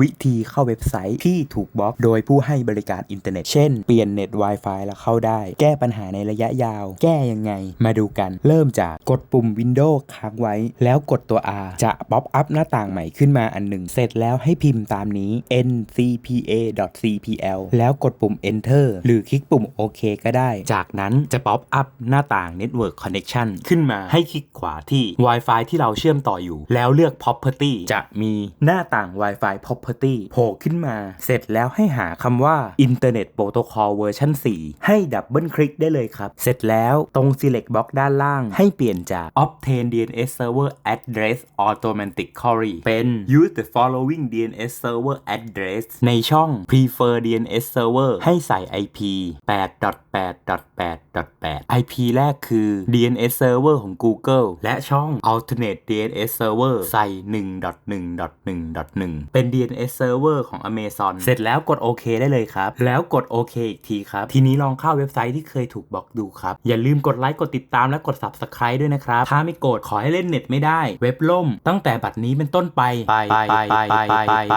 วิธีเข้าเว็บไซต์ที่ถูกบล็อกโดยผู้ให้บริการอินเทอร์เน็ต เช่น เปลี่ยนเน็ต Wi-Fi แล้วเข้าได้ แก้ปัญหาในระยะยาว แก้ยังไง มาดูกัน เริ่มจากกดปุ่ม Windows ค้างไว้ แล้วกดตัว R จะป๊อปอัพหน้าต่างใหม่ขึ้นมาอันหนึ่ง เสร็จแล้วให้พิมพ์ตามนี้ ncpa.cpl แล้วกดปุ่ม Enter หรือคลิกปุ่มโอเคก็ได้ จากนั้นจะป๊อปอัพหน้าต่าง Network Connection ขึ้นมาให้คลิกขวาที่ Wi-Fi ที่เราเชื่อมต่ออยู่ แล้วเลือก Property จะมีหน้าต่าง Wi-Fi Property โผล่ขึ้นมา เสร็จแล้วให้หาคำว่า Internet Protocol เวอร์ชัน4ให้ดับเบิลคลิกได้เลยครับ เสร็จแล้วตรง Select Box ด้านล่าง ให้เปลี่ยนจาก Obtain DNS Server Address Automatically เป็น Use the following DNS Server Address ในช่อง Prefer DNS Server ให้ใส่ IP 8.8.8.8 IP แรกคือ DNS Server ของ Google และช่อง Alternate DNS Server ใส่ 1.1.1.1 เป็น DNS Server ของ Amazon เสร็จแล้วกดโอเคได้เลยครับ แล้วกดโอเคอีกทีครับ ทีนี้ลองเข้าเว็บไซต์ที่เคยถูกบล็อกดูครับ อย่าลืมกดไลค์กดติดตามและกด Subscribe ด้วยนะครับ ถ้าไม่กดขอให้เล่นเน็ตไม่ได้ เว็บล่ม ตั้งแต่บัดนี้เป็นต้นไปไปไปไปไปไป